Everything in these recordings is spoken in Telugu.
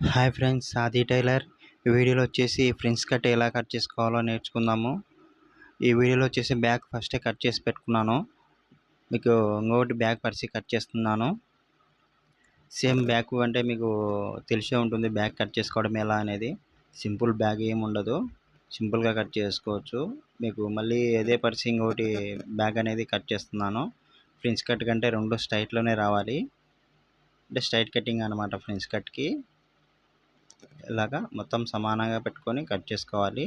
హాయ్ ఫ్రెండ్స్ ఆది టైలర్. ఈ వీడియోలో వచ్చేసి ఫ్రిన్స్ కట్ ఎలా కట్ చేసుకోవాలో నేర్చుకుందాము. ఈ వీడియోలో వచ్చేసి బ్యాక్ ఫస్టే కట్ చేసి పెట్టుకున్నాను. మీకు ఇంకొకటి బ్యాక్ పరిచి కట్ చేస్తున్నాను. సేమ్ బ్యాక్ అంటే మీకు తెలిసే ఉంటుంది బ్యాక్ కట్ చేసుకోవడం ఎలా అనేది. సింపుల్ బ్యాగ్ ఏమి ఉండదు. సింపుల్గా కట్ చేసుకోవచ్చు. మీకు మళ్ళీ అదే పరిచి ఇంకొకటి బ్యాగ్ అనేది కట్ చేస్తున్నాను. ఫ్రిన్స్ కట్ కంటే రెండు స్ట్రైట్లోనే రావాలి. అంటే స్ట్రైట్ కటింగ్ అనమాట ఫ్రిన్స్ కట్కి. ఇలాగా మొత్తం సమానంగా పెట్టుకొని కట్ చేసుకోవాలి.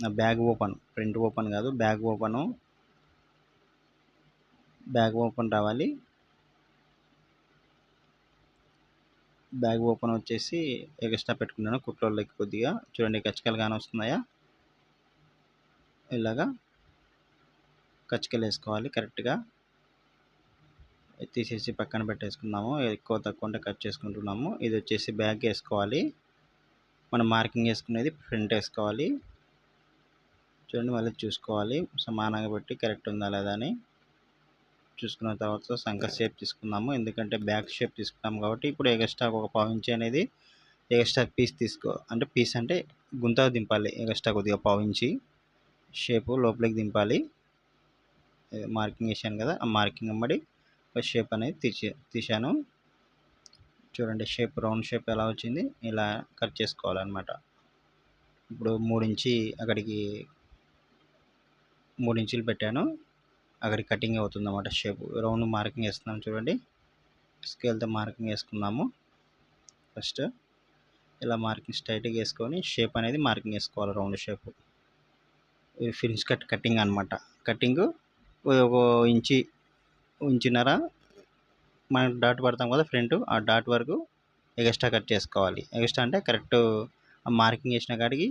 బ్యాగ్ ఓపెన్ ప్రింట్ ఓపెన్ కాదు బ్యాగ్ ఓపెను. బ్యాగ్ ఓపెన్ రావాలి. బ్యాగ్ ఓపెన్ వచ్చేసి ఎక్స్ట్రా పెట్టుకున్నాను కుట్రోళ్ళకి కొద్దిగా. చూడండి కచ్చకలు కానీ వస్తున్నాయా? ఇలాగా కచ్చకలు వేసుకోవాలి కరెక్ట్గా. తీసేసి పక్కన పెట్టేసుకున్నాము. ఎక్కువ తక్కువ ఉంటే కట్ చేసుకుంటున్నాము. ఇది వచ్చేసి బ్యాగ్ వేసుకోవాలి. మనం మార్కింగ్ వేసుకునేది ఫ్రంట్ వేసుకోవాలి. చూడండి మళ్ళీ చూసుకోవాలి. సమానంగా పెట్టి కరెక్ట్ ఉందా లేదా అని చూసుకున్న తర్వాత సంఖ షేప్ తీసుకున్నాము. ఎందుకంటే బ్యాక్ షేప్ తీసుకున్నాము కాబట్టి ఇప్పుడు ఎగస్ట్రా ఒక పావించి అనేది ఎగస్ట్రా పీస్ తీసుకో అంటే పీస్ అంటే గుంత దింపాలి. ఎగస్ట్రా కొద్దిగా పావించి షేపు లోపలికి దింపాలి. మార్కింగ్ వేసాను కదా ఆ మార్కింగ్ అమ్మడి షేప్ అనేది తీసే తీశాను. చూడండి షేప్ రౌండ్ షేప్ ఎలా వచ్చింది ఇలా కట్ చేసుకోవాలన్నమాట. ఇప్పుడు మూడు ఇంచి అక్కడికి మూడు ఇంచులు పెట్టాను. అక్కడికి కటింగ్ అవుతుంది అన్నమాట షేప్ రౌండ్ మార్కింగ్ వేస్తున్నాం చూడండి. స్కేల్తో మార్కింగ్ వేసుకుందాము. ఫస్ట్ ఇలా మార్కింగ్ స్ట్రైట్గా వేసుకొని షేప్ అనేది మార్కింగ్ వేసుకోవాలి రౌండ్ షేప్ ఇది ఫినిష్ కట్ కటింగ్ అనమాట కటింగ్ ఒక ఇంచి ఇంచున్నర మనం డాట్ పడతాం కదా ఫ్రంట్ ఆ డాట్ వరకు ఎక్స్ట్రా కట్ చేసుకోవాలి. ఎగస్ట్రా అంటే కరెక్ట్ మార్కింగ్ వేసిన కాడికి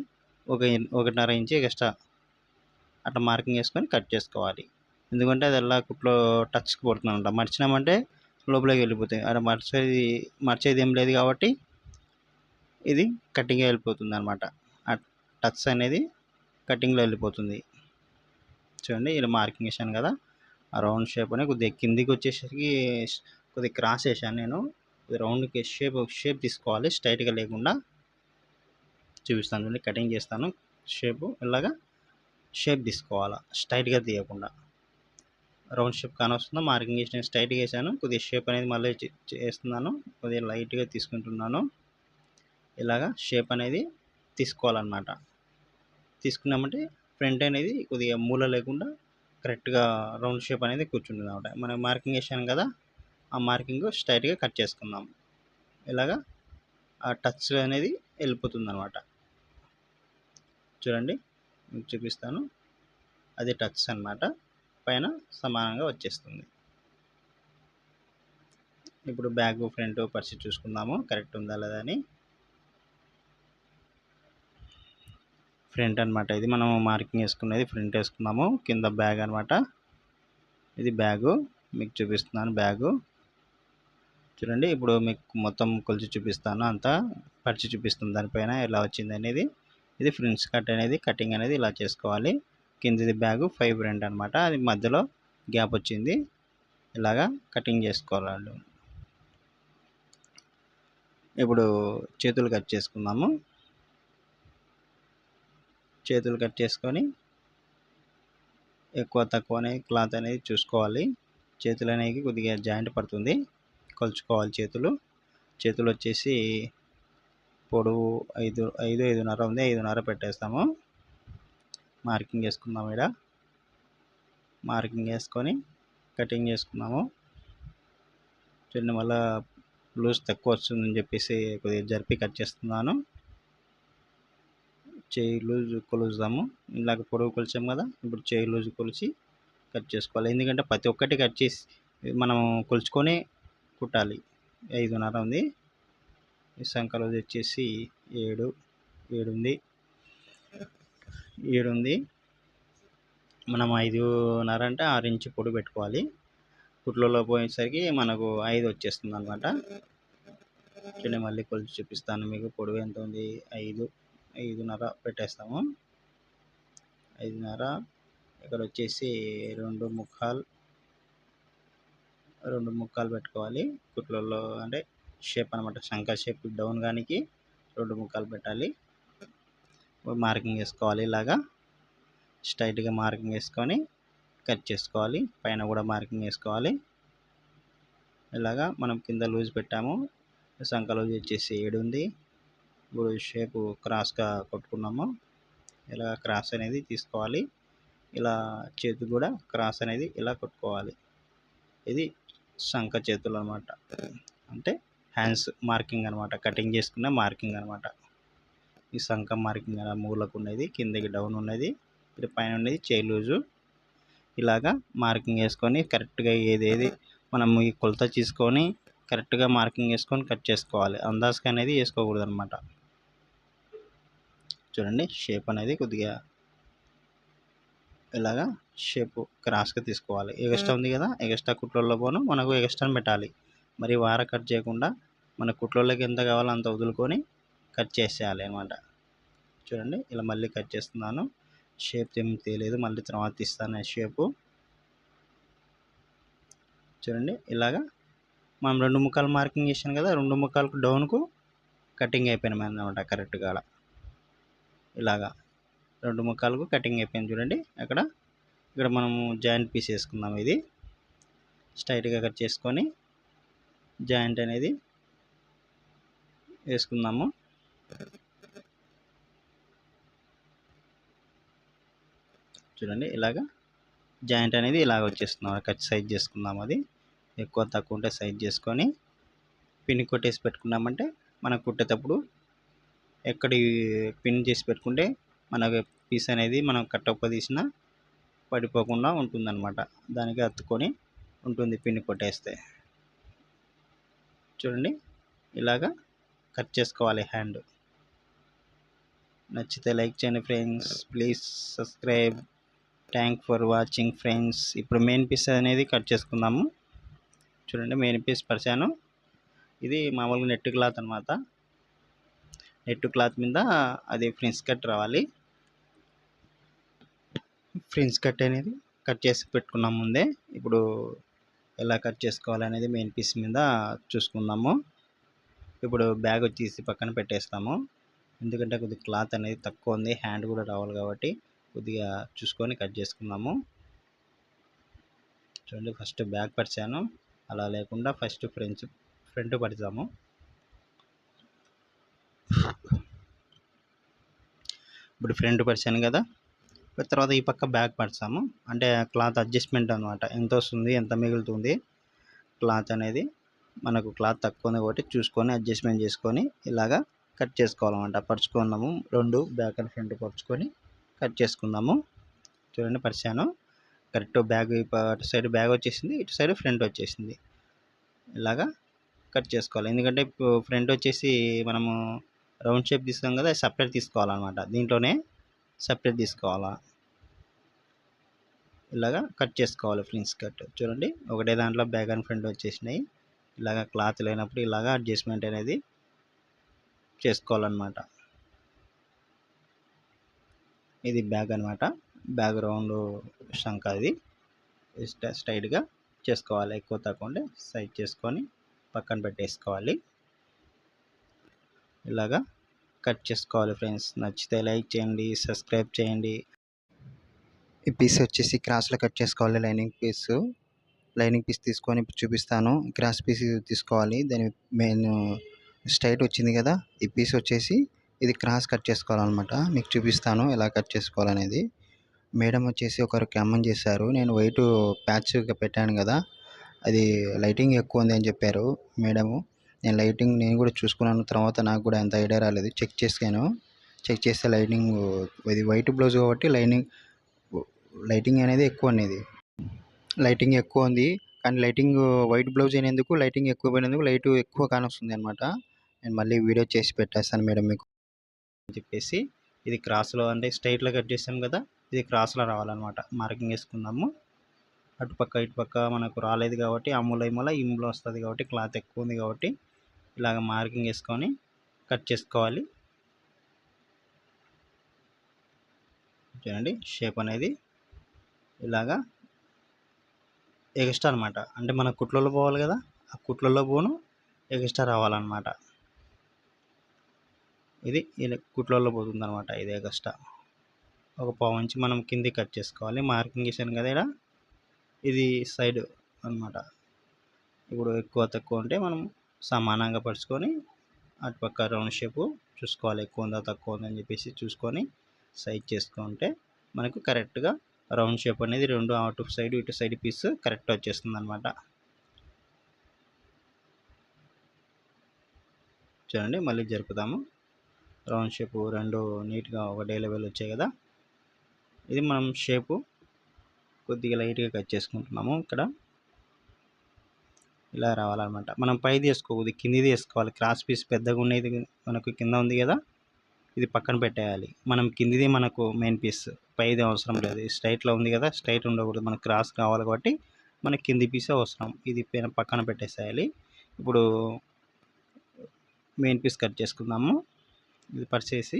ఒక ఒకటిన్నర ఇంచి ఎగస్ట్రా అట్లా మార్కింగ్ వేసుకొని కట్ చేసుకోవాలి. ఎందుకంటే అది అలా కుట్లో టచ్కి పడుతుంది మర్చినామంటే లోపలికి వెళ్ళిపోతాయి. అక్కడ మర్చేది మర్చేది ఏం లేదు కాబట్టి ఇది కటింగ్ వెళ్ళిపోతుంది అనమాట టచ్ అనేది కటింగ్లో వెళ్ళిపోతుంది. చూడండి ఇలా మార్కింగ్ వేసాను కదా. ఆ రౌండ్ షేప్ అని కొద్దిగా కిందికి వచ్చేసరికి కొద్దిగా క్రాస్ వేసాను నేను. రౌండ్కి షేప్ షేప్ తీసుకోవాలి. స్ట్రైట్గా లేకుండా చూపిస్తాను చూడండి కటింగ్ చేస్తాను. షేప్ ఇలాగా షేప్ తీసుకోవాలా స్ట్రైట్గా తీయకుండా. Round shape కానొస్తుందో? మార్కింగ్ చేసి నేను స్ట్రైట్గా వేసాను. కొద్దిగా షేప్ అనేది మళ్ళీ చేస్తున్నాను. కొద్దిగా లైట్గా తీసుకుంటున్నాను. ఇలాగా షేప్ అనేది తీసుకోవాలన్నమాట. తీసుకున్నామంటే ఫ్రంట్ అనేది కొద్దిగా మూల లేకుండా కరెక్ట్గా రౌండ్ షేప్ అనేది కూర్చుంటుంది అనమాట మనం మార్కింగ్ వేసాను కదా ఆ మార్కింగ్ స్ట్రైట్గా కట్ చేసుకుందాం. ఇలాగా ఆ టచ్ అనేది వెళ్ళిపోతుంది అనమాట చూడండి మీకు చూపిస్తాను. అది టచ్ అనమాట పైన సమానంగా వచ్చేస్తుంది. ఇప్పుడు బ్యాగ్ ఫ్రంట్ పరిచి చూసుకుందాము. కరెక్ట్ ఉందా లేదా అని. ఫ్రంట్ అనమాట ఇది మనం మార్కింగ్ వేసుకునేది ఫ్రంట్ వేసుకున్నాము. కింద బ్యాగ్ అనమాట ఇది బ్యాగు. మీకు చూపిస్తున్నాను బ్యాగు. చూడండి ఇప్పుడు మీకు మొత్తం కొలిచి చూపిస్తాను అంతా. పరిచి చూపిస్తుంది దానిపైన ఎలా వచ్చింది అనేది. ఇది ఫ్రిన్స్ కట్ అనేది కటింగ్ అనేది ఇలా చేసుకోవాలి. కిందది బ్యాగు ఫైవ్ ఫ్రంట్ అనమాట అది మధ్యలో గ్యాప్ వచ్చింది. ఇలాగా కటింగ్ చేసుకోవాలి ఇప్పుడు చేతులు కట్ చేసుకుందాము. చేతులు కట్ చేసుకొని ఎక్కువ తక్కువ క్లాత్ అనేది చూసుకోవాలి. చేతులు అనేవి కొద్దిగా జాయింట్ పడుతుంది. కొలుచుకోవాలి చేతులు. చేతులు వచ్చేసి పొడవు ఐదు ఐదు ఐదున్నర ఉంది. ఐదున్నర పెట్టేస్తాము. మార్కింగ్ వేసుకుందాం ఇక్కడ మార్కింగ్ వేసుకొని కటింగ్ చేసుకున్నాము చూడండి మళ్ళీ లూజ్ తక్కువ వస్తుందని చెప్పేసి కొద్దిగా జరిపి కట్ చేస్తున్నాను. చేయి లూజ్ కొలుస్తాము. ఇలాగ పొడవు కొలిచాము కదా ఇప్పుడు చేయి లూజ్ కొలిచి కట్ చేసుకోవాలి. ఎందుకంటే ప్రతి ఒక్కటి కట్ చేసి మనం కొలుచుకొని కుట్టాలి. ఐదున్నర ఉంది. ఈ సంఖ్యలో వచ్చేసి ఏడు ఏడు ఉంది ఏడు ఉంది మనం ఐదున్నర అంటే ఆరు ఇంచు పొడి పెట్టుకోవాలి. కుట్లలో పోయేసరికి మనకు ఐదు వచ్చేస్తుంది అనమాట చూడండి మళ్ళీ కొలిచి చూపిస్తాను మీకు. పొడవు ఎంత ఉంది? ఐదు. ఐదున్నర పెట్టేస్తాము. ఐదున్నర. ఇక్కడ వచ్చేసి రెండు ముఖాలు రెండు ముక్కలు పెట్టుకోవాలి. కుట్లలో అంటే షేప్ అనమాట శంఖ షేప్ డౌన్ గానికి రెండు ముక్కలు పెట్టాలి. మార్కింగ్ వేసుకోవాలి ఇలాగా. స్ట్రైట్గా మార్కింగ్ వేసుకొని కట్ చేసుకోవాలి. పైన కూడా మార్కింగ్ వేసుకోవాలి. ఇలాగా మనం కింద లూజ్ పెట్టాము. శంఖ లూజ్ వచ్చేసి ఏడు ఉంది ఇప్పుడు షేపు క్రాస్గా కొట్టుకున్నాము. ఇలా క్రాస్ అనేది తీసుకోవాలి. ఇలా చేతి కూడా క్రాస్ అనేది ఇలా కొట్టుకోవాలి. ఇది శంఖ చేతులు అనమాట. అంటే హ్యాండ్స్ మార్కింగ్ అనమాట. కటింగ్ చేసుకున్న మార్కింగ్ అనమాట. ఈ శంఖ మార్కింగ్ అలా మూలకు ఉన్నది కిందకి డౌన్ ఉన్నది ఇది పైన ఉన్నది చేయి లూజు ఇలాగా మార్కింగ్ వేసుకొని కరెక్ట్గా ఏది ఏది మనం ఈ కొలత తీసుకొని కరెక్ట్గా మార్కింగ్ వేసుకొని కట్ చేసుకోవాలి. అందాజుగా అనేది వేసుకోకూడదు అనమాట చూడండి షేప్ అనేది కొద్దిగా ఇలాగా షేప్ క్రాస్గా తీసుకోవాలి. ఎగస్ట్రా ఉంది కదా ఎగస్ట్రా కుట్లలో పోను మనకు ఎగస్ట్రాని పెట్టాలి. మరి వార కట్ చేయకుండా మన కుట్లలోకి ఎంత కావాలో అంత వదులుకొని కట్ చేసేయాలి అనమాట చూడండి ఇలా మళ్ళీ కట్ చేస్తున్నాను. షేప్ ఏం తెలియదు మళ్ళీ తర్వాత తీస్తాను షేపు చూడండి ఇలాగా మనం రెండు ముక్కలు మార్కింగ్ చేసాను కదా రెండు ముక్కలకు డౌన్కు కటింగ్ అయిపోయినాయి అన్నమాట కరెక్ట్గా అలా ఇలాగా రెండు ముఖాలకు కటింగ్ అయిపోయింది చూడండి. అక్కడ ఇక్కడ మనము జాయింట్ పీస్ వేసుకుందాం ఇది. స్ట్రైట్గా కట్ చేసుకొని జాయింట్ అనేది వేసుకుందాము. చూడండి ఇలాగా జాయింట్ అనేది ఇలాగ వచ్చేస్తున్నాం కట్ సైజ్ చేసుకుందాం అది. ఎక్కువ తక్కువ ఉంటే సైజ్ చేసుకొని పిన్ కొట్టేసి పెట్టుకున్నామంటే మనం కుట్టేటప్పుడు ఎక్కడి పిన్ చేసి పెట్టుకుంటే మనకి పీస్ అనేది మనం కట్టప్ప తీసిన పడిపోకుండా ఉంటుందన్నమాట. దానికి అత్తుకొని ఉంటుంది పిన్ కొట్టేస్తే. చూడండి ఇలాగా కట్ చేసుకోవాలి హ్యాండ్. నచ్చితే లైక్ చేయండి friends. Please subscribe. Thank for watching friends. ఇప్పుడు మెయిన్ పీస్ అనేది కట్ చేసుకుందాము. చూడండి మెయిన్ పీస్ పరిచాను ఇది మామూలుగా నెట్ క్లాత్ అనమాట నెట్ క్లాత్ మీద అది ఫ్రిన్స్ కట్ రావాలి. ఫ్రిన్స్ కట్ అనేది కట్ చేసి పెట్టుకున్నాం ముందే. ఇప్పుడు ఎలా కట్ చేసుకోవాలనేది మెయిన్ పీస్ మీద చూసుకుందాము. ఇప్పుడు బ్యాగ్ వచ్చేసి పక్కన పెట్టేస్తాము. ఎందుకంటే కొద్దిగా క్లాత్ అనేది తక్కువ ఉంది. హ్యాండ్ కూడా రావాలి కాబట్టి కొద్దిగా చూసుకొని కట్ చేసుకుందాము. చూడండి ఫస్ట్ బ్యాగ్ పరిచాను. అలా లేకుండా ఫస్ట్ ఫ్రెంచ్ ఫ్రంట్ పరిచాము ఇప్పుడు ఫ్రంట్ పరిచాను కదా. తర్వాత ఈ పక్క బ్యాక్ పరిచాము అంటే క్లాత్ అడ్జస్ట్మెంట్ అనమాట ఎంత వస్తుంది ఎంత మిగులుతుంది క్లాత్ అనేది. మనకు క్లాత్ తక్కువ ఉంది కాబట్టి చూసుకొని అడ్జస్ట్మెంట్ చేసుకొని ఇలాగా కట్ చేసుకోవాలన్నమాట. పరుచుకున్నాము రెండు బ్యాక్ అండ్ ఫ్రంట్ పరుచుకొని కట్ చేసుకుందాము. చూడండి పరిచాను కరెక్ట్ బ్యాగ్ అటు సైడ్ బ్యాగ్ వచ్చేసింది ఇటు సైడ్ ఫ్రంట్ వచ్చేసింది. ఇలాగా కట్ చేసుకోవాలి. ఎందుకంటే ఫ్రంట్ వచ్చేసి మనము రౌండ్ షేప్ తీసుకున్నాం కదా సపరేట్ తీసుకోవాలన్నమాట. దీంట్లోనే సపరేట్ తీసుకోవాలా? ఇలాగా కట్ చేసుకోవాలి ఫ్రిన్స్ కట్. చూడండి ఒకటే దాంట్లో బ్యాక్ అండ్ ఫ్రంట్ వచ్చేసినాయి. ఇలాగ క్లాత్ లేనప్పుడు ఇలాగ అడ్జస్ట్మెంట్ అనేది చేసుకోవాలన్నమాట. ఇది బ్యాగ్ అనమాట బ్యాగ్ రౌండ్ శంఖ ఇది స్ట్రైట్గా చేసుకోవాలి. ఎక్కువ తక్కువ సైజ్ చేసుకొని పక్కన పెట్టేసుకోవాలి. ఇలాగా కట్ చేసుకోవాలి ఫ్రెండ్స్. నచ్చితే లైక్ చేయండి సబ్స్క్రైబ్ చేయండి. ఈ పీస్ వచ్చేసి క్రాస్లో కట్ చేసుకోవాలి లైనింగ్ పీస్ లైనింగ్ పీస్ తీసుకొని చూపిస్తాను. క్రాస్ పీస్ తీసుకోవాలి. దాని మెయిన్ స్ట్రైట్ వచ్చింది కదా ఈ పీస్ వచ్చేసి ఇది క్రాస్ కట్ చేసుకోవాలన్నమాట. మీకు చూపిస్తాను ఎలా కట్ చేసుకోవాలనేది. మేడం వచ్చేసి ఒకరు కమ్మని చేశారు. నేను వైట్ ప్యాచ్ పెట్టాను కదా అది లైటింగ్ ఎక్కువ ఉంది అని చెప్పారు మేడము. నేను లైటింగ్ నేను కూడా చూసుకున్నాను తర్వాత నాకు కూడా అంత ఐడియా రాలేదు. చెక్ చేసాను చెక్ చేస్తే లైటింగ్ ఇది వైట్ బ్లౌజ్ కాబట్టి లైనింగ్ లైటింగ్ అనేది ఎక్కువ అనేది లైటింగ్ ఎక్కువ ఉంది. కానీ లైటింగ్ వైట్ బ్లౌజ్ అయినందుకు లైటింగ్ ఎక్కువ పోయినందుకు లైట్ ఎక్కువ కానొస్తుంది అనమాట నేను మళ్ళీ వీడియో చేసి పెట్టేస్తాను మేడం మీకు అని చెప్పేసి. ఇది క్రాస్లో అంటే స్ట్రైట్లో కట్ చేసాం కదా ఇది క్రాస్లో రావాలన్నమాట. మార్కింగ్ వేసుకుందాము అటుపక్క ఇటుపక్క మనకు రాలేదు కాబట్టి ఆ మూల మూల ఈ మూల వస్తుంది కాబట్టి క్లాత్ ఎక్కువ ఉంది కాబట్టి ఇలాగ మార్కింగ్ వేసుకొని కట్ చేసుకోవాలి. చూడండి షేప్ అనేది ఇలాగా ఎగస్ట్రా అనమాట అంటే మన కుట్లలో పోవాలి కదా ఆ కుట్లలో పోను ఎగస్ట్రా రావాలన్నమాట. ఇది కుట్లలో పోతుంది అనమాట ఇది ఎగస్ట్రా ఒక పావు ఇంచి మనం కింది కట్ చేసుకోవాలి. మార్కింగ్ చేశాను కదా ఇక్కడ ఇది సైడ్ అనమాట ఇప్పుడు ఎక్కువ తక్కువ ఉంటే మనం సమానంగా పరుచుకొని అటుపక్క రౌండ్ షేపు చూసుకోవాలి. ఎక్కువ ఉందా తక్కువ ఉందా అని చెప్పేసి చూసుకొని సైజ్ చేసుకుంటే మనకు కరెక్ట్గా రౌండ్ షేప్ అనేది రెండు అటు సైడ్ ఇటు సైడ్ పీస్ కరెక్ట్ వచ్చేస్తుంది అనమాట చూడండి మళ్ళీ జరుపుతాము రౌండ్ షేపు రెండు నీట్గా ఒకటే లెవెల్ వచ్చాయి కదా. ఇది మనం షేపు కొద్దిగా లైట్గా కట్ చేసుకుంటున్నాము. ఇక్కడ ఇలా రావాలన్నమాట. మనం పై తీసుకోకూడదు కింది తీసుకోవాలి క్రాస్ పీస్ పెద్దగా ఉండేది మనకు కింద ఉంది కదా ఇది పక్కన పెట్టేయాలి. మనం కిందిది మనకు మెయిన్ పీస్ పైది అవసరం లేదు. స్ట్రైట్లో ఉంది కదా స్ట్రైట్ ఉండకూడదు. మనకు క్రాస్ కావాలి కాబట్టి మనకి కింది పీసే అవసరం. ఇది పక్కన పెట్టేసేయాలి. ఇప్పుడు మెయిన్ పీస్ కట్ చేసుకుందాము. ఇది పరిచేసి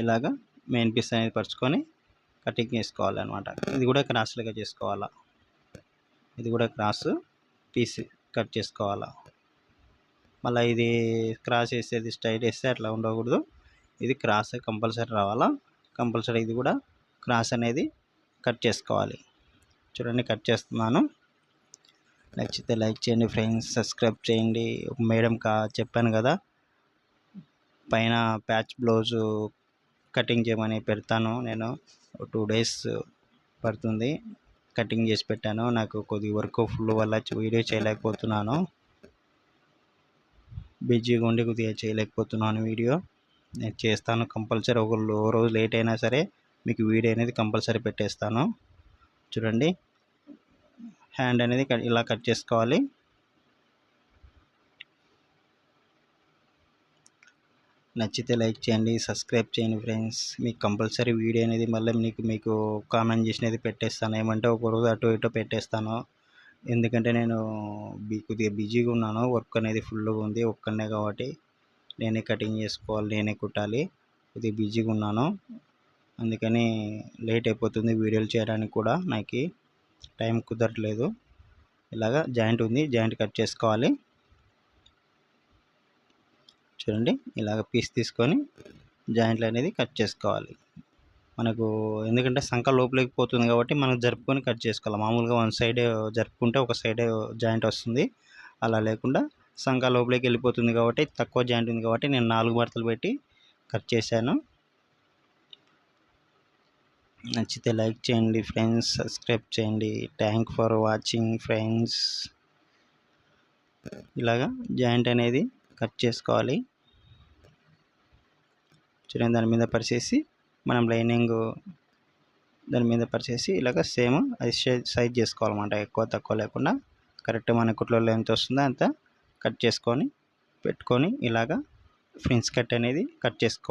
ఇలాగా మెయిన్ పీస్ అనేది పరుచుకొని కటింగ్ చేసుకోవాలన్నమాట. ఇది కూడా క్రాస్లుగా చేసుకోవాలా? ఇది కూడా క్రాస్ పీస్ కట్ చేసుకోవాలా. మళ్ళీ ఇది క్రాస్ వేసేది స్ట్రైట్ వేస్తే అట్లా ఉండకూడదు. ఇది క్రాస్ కంపల్సరీ రావాలా. కంపల్సరీ ఇది కూడా క్రాస్ అనేది కట్ చేసుకోవాలి. చూడండి కట్ చేస్తున్నాను. నచ్చితే లైక్ చేయండి ఫ్రెండ్స్ సబ్స్క్రైబ్ చేయండి. మేడం కా చెప్పాను కదా పైన ప్యాచ్ బ్లౌజు కటింగ్ చేయమని పెడతాను నేను. టూ డేస్ పడుతుంది. కటింగ్ చేసి పెట్టాను. నాకు కొద్ది వర్క్ ఫుల్ వల్ల వీడియో చేయలేకపోతున్నాను. బిజీగా ఉండి కొద్దిగా చేయలేకపోతున్నాను వీడియో. నేను చేస్తాను కంపల్సరీ. ఒక రోజు లేట్ అయినా సరే మీకు వీడియో అనేది కంపల్సరీ పెట్టేస్తాను. చూడండి. హ్యాండ్ అనేది ఇలా కట్ చేసుకోవాలి. నచ్చితే లైక్ చేయండి సబ్స్క్రైబ్ చేయండి ఫ్రెండ్స్. మీకు కంపల్సరీ వీడియో అనేది మళ్ళీ మీకు మీకు కామెంట్ చేసినది పెట్టేస్తాను. ఏమంటే ఒక రోజు అటు ఇటు పెట్టేస్తాను. ఎందుకంటే నేను కొద్దిగా బిజీగా ఉన్నాను. వర్క్ అనేది ఫుల్గా ఉంది ఒక్కనే కాబట్టి నేనే కటింగ్ చేసుకోవాలి నేనే కుట్టాలి. కొద్దిగా బిజీగా ఉన్నాను. అందుకని లేట్ అయిపోతుంది వీడియోలు చేయడానికి కూడా నాకు. టైం కుదరట్లేదు. ఇలాగ జాయింట్ ఉంది జాయింట్ కట్ చేసుకోవాలి. చూడండి. ఇలాగ పీస్ తీసుకొని జాయింట్లు అనేది కట్ చేసుకోవాలి. మనకు ఎందుకంటే సంఖ లోపలికి పోతుంది కాబట్టి మనం జరుపుకొని కట్ చేసుకోవాలి. మామూలుగా వన్ సైడ్ జరుపుకుంటే ఒక సైడ్ జాయింట్ వస్తుంది. అలా లేకుండా సంఖ లోపలికి వెళ్ళిపోతుంది కాబట్టి తక్కువ జాయింట్ ఉంది కాబట్టి నేను నాలుగు మడతలు పెట్టి కట్ చేశాను. నచ్చితే లైక్ చేయండి ఫ్రెండ్స్ సబ్స్క్రైబ్ చేయండి. Thank for watching friends. ఇలాగా జాయింట్ అనేది కట్ చేసుకోవాలి. చూడండి దాని మీద పరిచేసి మనం లైనింగ్ దాని మీద పరిచేసి ఇలాగ సేమ్ అది సైజ్ చేసుకోవాలన్నమాట. ఎక్కువ తక్కువ లేకుండా కరెక్ట్ మన కుట్లలో ఎంత వస్తుందో అంత కట్ చేసుకొని పెట్టుకొని ఇలాగ ఫ్రిన్స్ కట్ అనేది కట్ చేసుకో